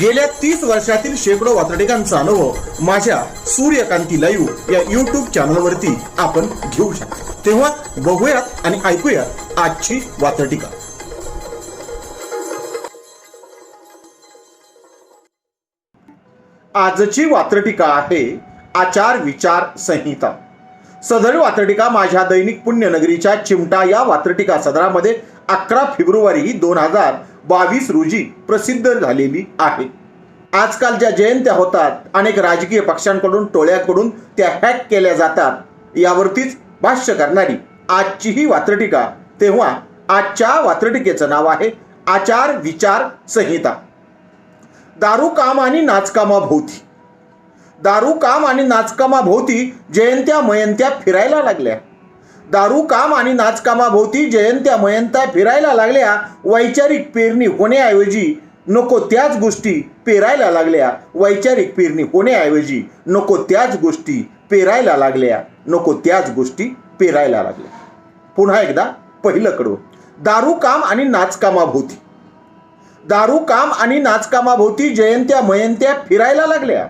गेल्या तीस वर्षातील शेकडो वातडिकांचा अनुभव माझ्या सूर्यकांती लाईव्ह या युट्यूब चॅनलवरती आपण घेऊ शकता. तेव्हा बघूयात आणि ऐकूयात आजची वातडिका आजची वात्रटिका आहे आचार विचार संहिता. सदर वात्रटिका माझ्या दैनिक पुण्यनगरीच्या चिमटा या वात्रटिका सदरामध्ये अकरा फेब्रुवारी दोन हजार बावीस रोजी प्रसिद्ध झालेली आहे. आजकाल ज्या जयंत्या होतात अनेक राजकीय पक्षांकडून टोळ्याकडून त्या हॅक केल्या जातात. यावरतीच भाष्य करणारी आजची ही वात्रटिका तेव्हा आजच्या वात्रटिकेचं नाव आहे आचार विचार संहिता. दारू काम आणि नाचकामाभोवती दारू काम आणि नाचकामा भोवती जयंत्या मयंत्या फिरायला लागल्या. दारू काम आणि नाचकामाभोवती जयंत्या मयंत्या फिरायला लागल्या वैचारिक पेरणी होण्याऐवजी नको त्याच गोष्टी पेरायला लागल्या. वैचारिक पेरणी होण्याऐवजी नको त्याच गोष्टी पेरायला लागल्या. नको त्याच गोष्टी पेरायला लागल्या. पुन्हा एकदा पहिलं कडवं. दारू काम आणि नाचकामाभोवती दारूकाम दारू काम आणि नाचकामाभोवती जयंत्या मयंत्या फिरायला लागल्या.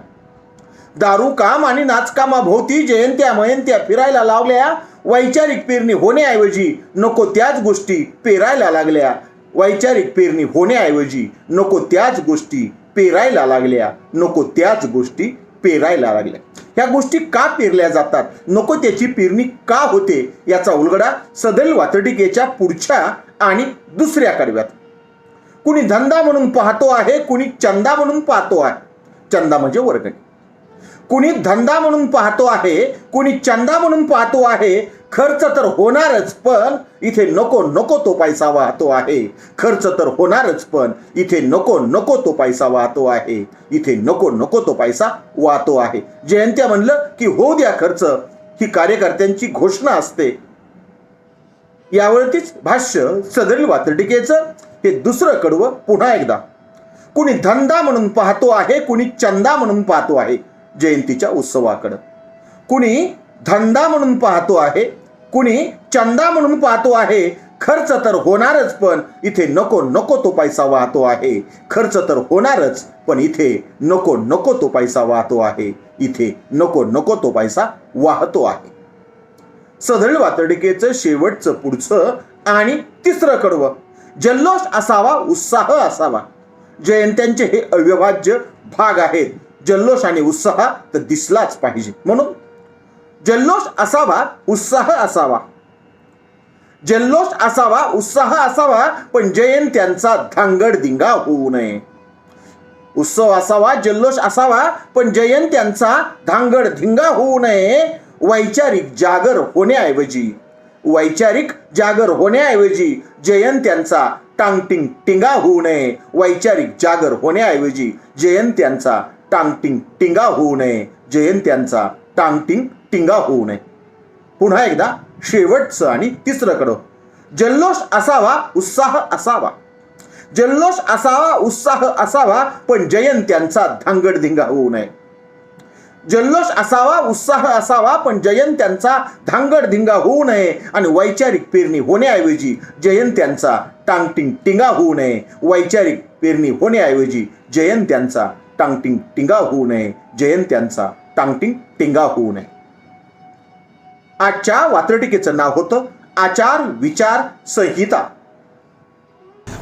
दारू काम आणि नाचकामाभोवती जयंत्या मयंत्या फिरायला लावल्या वैचारिक पेरणी होण्याऐवजी नको त्याच गोष्टी पेरायला लागल्या. वैचारिक पेरणी होण्याऐवजी नको त्याच गोष्टी पेरायला लागल्या. नको त्याच गोष्टी पेरायला लागल्या. ह्या गोष्टी का पेरल्या जातात? नको त्याची पेरणी का होते? याचा उलगडा सदैल वातडिकेच्या पुढच्या आणि दुसऱ्या कडव्यात. कुणी धंदा म्हणून पाहतो आहे कुणी चंदा म्हणून पाहतो आहे. चंदा म्हणजे वर्गणी. कुणी धंदा म्हणून पाहतो आहे कुणी चंदा म्हणून पाहतो आहे खर्च तर होणारच पण इथे नको नको तो पैसा वाहतो आहे. खर्च तर होणारच पण इथे नको नको तो पैसा वाहतो आहे. इथे नको नको तो पैसा वाहतो आहे. जयंत्या म्हणलं की हो द्या खर्च. ही कार्यकर्त्यांची घोषणा असते. यावरतीच भाष्य सदरील वातडिकेचं हे दुसरं कडवं पुन्हा एकदा. कुणी धंदा म्हणून पाहतो आहे कुणी चंदा म्हणून पाहतो आहे. जयंतीच्या उत्सवाकडं. कुणी धंदा म्हणून पाहतो आहे कुणी चंदा म्हणून पाहतो आहे खर्च तर होणारच पण इथे नको नको तो पैसा वाहतो आहे. खर्च तर होणारच पण इथे नको नको तो पैसा वाहतो आहे. इथे नको नको तो पैसा वाहतो आहे. सदळ वातडिकेचं शेवटचं पुढचं आणि तिसरं कडवं. जल्लोष असावा उत्साह असावा. जयंत्यांचे हे अविभाज्य भाग आहेत. जल्लोष आणि उत्साह तर दिसलाच पाहिजे. म्हणून जल्लोष असावा उत्साह असावा. जल्लोष असावा उत्साह असावा पण जयंत्यांचा धांगडदिंगा होऊ नये. उत्सव असावा जल्लोष असावा पण जयंत्यांचा धांगड धिंगा होऊ नये. वैचारिक जागर होण्याऐवजी वैचारिक जागर होण्याऐवजी जयंत्यांचा टांगटिंग टिंगा होऊ नये. वैचारिक जागर होण्याऐवजी जयंत्यांचा टांगटिंग टिंगा होऊ नये. जयंत्यांचा टांगटिंग टिंगा होऊ नये. पुन्हा एकदा शेवटचं आणि तिसरं कडं जल्लोष असावा उत्साह असावा. जल्लोष असावा उत्साह असावा पण जयंत्यांचा धांगडधिंगा होऊ नये. जल्लोष असावा उत्साह असावा पण जयंत्यांचा धांगडधिंगा होऊ नये. आणि वैचारिक पेरणी होण्याऐवजी जयंत्यांचा टांगटिंग टिंगा होऊ नये. वैचारिक पेरणी होण्याऐवजी जयंत्यांचा टांगटिंग टिंगा होऊ नये. जयंत्यांचा टांगटिंग टिंगा होऊ नये. आजच्या वात्रटिकेचं नाव होतं आचार विचार संहिता.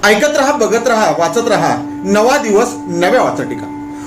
ऐकत रहा बघत रहा वाचत रहा. नवा दिवस नव्या वाचटिका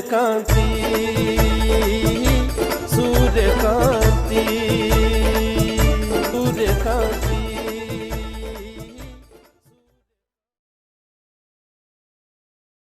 कांसी